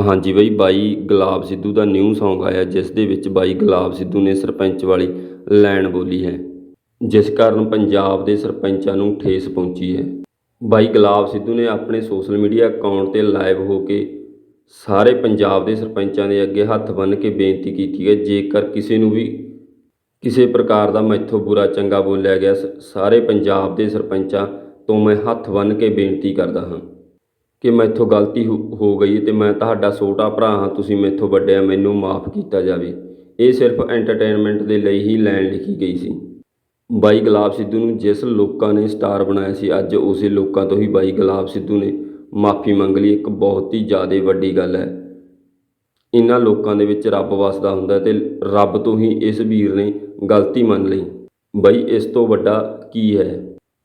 ਹਾਂਜੀ ਬਾਈ ਬਾਈ ਗੁਲਾਬ ਸਿੱਧੂ ਦਾ ਨਿਊ Song ਆਇਆ, ਜਿਸ ਦੇ ਵਿੱਚ ਬਾਈ ਗੁਲਾਬ ਸਿੱਧੂ ਨੇ ਸਰਪੰਚ ਵਾਲੀ ਲਾਈਨ ਬੋਲੀ ਹੈ, ਜਿਸ ਕਾਰਨ ਪੰਜਾਬ ਦੇ ਸਰਪੰਚਾਂ ਨੂੰ ਠੇਸ ਪਹੁੰਚੀ ਹੈ। ਬਾਈ ਗੁਲਾਬ ਸਿੱਧੂ ਨੇ ਆਪਣੇ ਸੋਸ਼ਲ ਮੀਡੀਆ ਅਕਾਊਂਟ ਤੇ ਲਾਈਵ ਹੋ ਕੇ ਸਾਰੇ ਪੰਜਾਬ ਦੇ ਸਰਪੰਚਾਂ ਦੇ ਅੱਗੇ ਹੱਥ ਬੰਨ੍ਹ ਕੇ ਬੇਨਤੀ ਕੀਤੀ ਹੈ, ਜੇਕਰ ਕਿਸੇ ਨੂੰ ਵੀ ਕਿਸੇ ਪ੍ਰਕਾਰ ਦਾ ਮੈਥੋਂ ਬੁਰਾ ਚੰਗਾ ਬੋਲਿਆ ਗਿਆ ਸਾਰੇ ਪੰਜਾਬ ਦੇ ਸਰਪੰਚਾਂ ਤੋਂ ਮੈਂ ਹੱਥ ਬੰਨ੍ਹ ਕੇ ਬੇਨਤੀ ਕਰਦਾ ਹਾਂ। ਕਿ ਮੈਥੋਂ ਗਲਤੀ ਹੋ ਹੋ ਗਈ ਤੇ ਮੈਂ ਤੁਹਾਡਾ ਛੋਟਾ ਭਰਾ ਹਾਂ, ਤੁਸੀਂ ਮੈਥੋਂ ਵੱਡੇ ਆ ਮੈਨੂੰ ਮਾਫ ਕੀਤਾ ਜਾਵੇ। ਇਹ ਸਿਰਫ ਐਂਟਰਟੇਨਮੈਂਟ ਦੇ ਲਈ ਹੀ ਲਾਈਨ ਲਿਖੀ ਗਈ ਸੀ। ਬਾਈ ਗੁਲਾਬ ਸਿੱਧੂ ਨੂੰ ਜਿਸ ਲੋਕਾਂ ਨੇ ਸਟਾਰ ਬਣਾਇਆ ਸੀ, ਅੱਜ ਉਸੇ ਲੋਕਾਂ ਤੋਂ ਹੀ ਬਾਈ ਗੁਲਾਬ ਸਿੱਧੂ ਨੇ ਮਾਫੀ ਮੰਗ ਲਈ। ਇੱਕ ਬਹੁਤ ਹੀ ਜ਼ਿਆਦਾ ਵੱਡੀ ਗੱਲ ਹੈ। ਇਹਨਾਂ ਲੋਕਾਂ ਦੇ ਵਿੱਚ ਰੱਬ ਵਸਦਾ ਹੁੰਦਾ ਹੈ ਤੇ ਰੱਬ ਤੋਂ ਹੀ ਇਸ ਵੀਰ ਨੇ ਗਲਤੀ ਮੰਨ ਲਈ। ਬਈ, ਇਸ ਤੋਂ ਵੱਡਾ ਕੀ ਹੈ?